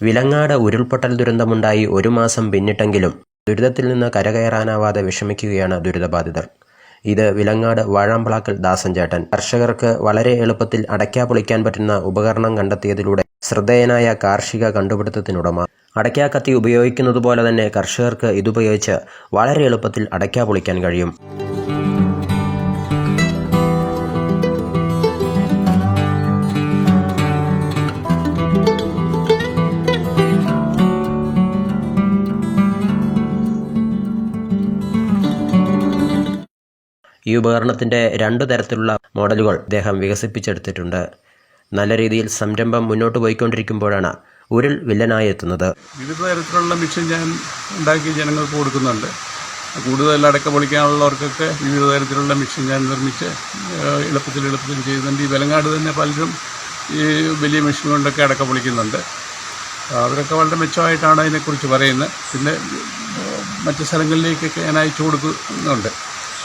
വിലങ്ങാട് ഉരുൾപൊട്ടൽ ദുരന്തമുണ്ടായി ഒരു മാസം പിന്നിട്ടെങ്കിലും ദുരിതത്തിൽ നിന്ന് കരകയറാനാവാതെ വിഷമിക്കുകയാണ് ദുരിതബാധിതർ. ഇത് വിലങ്ങാട് വാഴാമ്പളാക്കൽ ദാസൻചേട്ടൻ. കർഷകർക്ക് വളരെ എളുപ്പത്തിൽ അടയ്ക്ക പൊളിക്കാൻ പറ്റുന്ന ഉപകരണം കണ്ടെത്തിയതിലൂടെ ശ്രദ്ധേയനായ കാർഷിക കണ്ടുപിടുത്തത്തിനുടമ. അടയ്ക്ക കത്തി ഉപയോഗിക്കുന്നത് പോലെ തന്നെ കർഷകർക്ക് ഇതുപയോഗിച്ച് വളരെ എളുപ്പത്തിൽ അടയ്ക്ക പൊളിക്കാൻ കഴിയും. ഈ ഉപകരണത്തിന്റെ രണ്ട് തരത്തിലുള്ള മോഡലുകൾ അദ്ദേഹം വികസിപ്പിച്ചെടുത്തിട്ടുണ്ട്. നല്ല രീതിയിൽ സംരംഭം മുന്നോട്ട് പോയിക്കൊണ്ടിരിക്കുമ്പോഴാണ് ഉരുൾ വില്ലനായി എത്തുന്നത്. വിവിധ തരത്തിലുള്ള മിഷൻ ഞാൻ ഉണ്ടാക്കി ജനങ്ങൾക്ക് കൊടുക്കുന്നുണ്ട്. കൂടുതൽ അടക്ക പൊളിക്കാനുള്ളവർക്കൊക്കെ വിവിധ തരത്തിലുള്ള മിഷൻ ഞാൻ നിർമ്മിച്ച് എളുപ്പത്തിൽ എളുപ്പത്തിൽ ചെയ്യുന്നുണ്ട്. ഈ വിലങ്ങാട് തന്നെ പലരും ഈ വലിയ മിഷൻ കൊണ്ടൊക്കെ അടക്ക പൊളിക്കുന്നുണ്ട്. അവരൊക്കെ വളരെ മെച്ചമായിട്ടാണ് അതിനെക്കുറിച്ച് പറയുന്നത്. പിന്നെ മറ്റ് സ്ഥലങ്ങളിലേക്കൊക്കെ ഞാൻ അയച്ചു കൊടുക്കുന്നുണ്ട്.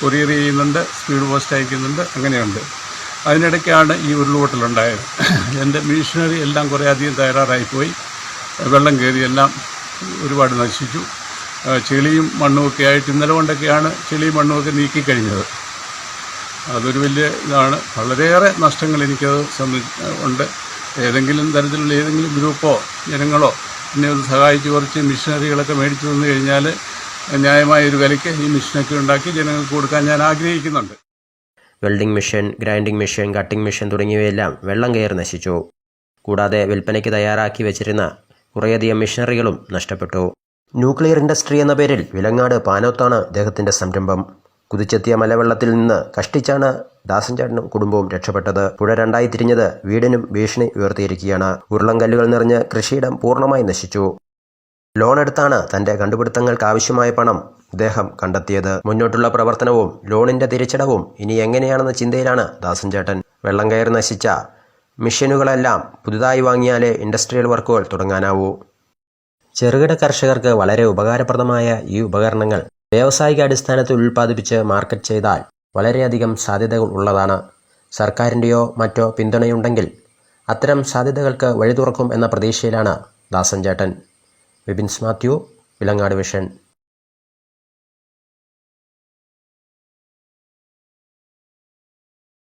കൊറിയർ ചെയ്യുന്നുണ്ട് സ്പീഡ് പോസ്റ്റ് അയക്കുന്നുണ്ട് അങ്ങനെയുണ്ട്. അതിനിടയ്ക്കാണ് ഈ ഉരുൾപൊട്ടലുണ്ടായത്. എന്റെ മിഷനറി എല്ലാം കുറേ അധികം തയ്യാറായിപ്പോയി വെള്ളം കയറി എല്ലാം ഒരുപാട് നശിച്ചു. ചെളിയും മണ്ണുമൊക്കെ ആയിട്ട് ഇന്നലെ കൊണ്ടൊക്കെയാണ് ചെളിയും മണ്ണുമൊക്കെ നീക്കിക്കഴിഞ്ഞത്. അതൊരു വലിയ ഇതാണ്. വളരെയേറെ നഷ്ടങ്ങൾ എനിക്കത് സംബന്ധിച്ച് ഉണ്ട്. ഏതെങ്കിലും തരത്തിലുള്ള ഏതെങ്കിലും ഗ്രൂപ്പോ ജനങ്ങളോ എന്നെ ഒന്ന് സഹായിച്ച് കുറച്ച് മിഷനറികളൊക്കെ മേടിച്ചു തന്നു കഴിഞ്ഞാൽ ന്യായമായ ഒരു വിലയ്ക്ക് ഈ മെഷീനൊക്കെ ഉണ്ടാക്കി ജനങ്ങൾക്ക് കൊടുക്കാൻ ഞാൻ ആഗ്രഹിക്കുന്നുണ്ട്. Welding machine grinding machine cutting machine തുടങ്ങിയവയെല്ലാം വെള്ളം കയറി നശിച്ചു. കൂടാതെ വിൽപ്പനയ്ക്ക് തയ്യാറാക്കി വെച്ചിരുന്ന കുറേയധികം മെഷീനറികളും നഷ്ടപ്പെട്ടു. ന്യൂക്ലിയർ ഇൻഡസ്ട്രി എന്ന പേരിൽ വിലങ്ങാട് പാനോത്താണ് അദ്ദേഹത്തിന്റെ സംരംഭം. കുതിച്ചെത്തിയ മലവെള്ളത്തിൽ നിന്ന് കഷ്ടിച്ചാണ് ദാസൻചാട്ടനും കുടുംബവും രക്ഷപ്പെട്ടത്. പുഴ രണ്ടായി തിരിഞ്ഞത് വീടിനും ഭീഷണി ഉയർത്തിയിരിക്കുകയാണ്. ഉരുളങ്കല്ലുകൾ നിറഞ്ഞ് കൃഷിയിടം പൂർണമായി നശിച്ചു. ലോൺ എടുത്താണ് തന്റെ കണ്ടുപിടുത്തങ്ങൾക്ക് ആവശ്യമായ പണം ഇദ്ദേഹം കണ്ടെത്തിയത്. മുന്നോട്ടുള്ള പ്രവർത്തനവും ലോണിന്റെ തിരിച്ചടവും ഇനി എങ്ങനെയാണെന്ന ചിന്തയിലാണ് ദാസൻചേട്ടൻ. വെള്ളം കയറി നശിച്ച മെഷീനുകളെല്ലാം പുതുതായി വാങ്ങിയാലേ ഇൻഡസ്ട്രിയൽ വർക്കുകൾ തുടങ്ങാനാവൂ. ചെറുകിട കർഷകർക്ക് വളരെ ഉപകാരപ്രദമായ ഈ ഉപകരണങ്ങൾ വ്യാവസായിക അടിസ്ഥാനത്തിൽ ഉൽപ്പാദിപ്പിച്ച് മാർക്കറ്റ് ചെയ്താൽ വളരെയധികം സാധ്യതകൾ ഉള്ളതാണ്. സർക്കാരിന്റെയോ മറ്റോ പിന്തുണയുണ്ടെങ്കിൽ അത്തരം സാധ്യതകൾക്ക് വഴി തുറക്കും എന്ന പ്രതീക്ഷയിലാണ് ദാസൻ ചേട്ടൻ വിപിൻസ് മാത്യു വിലങ്ങാട് വിഷൻ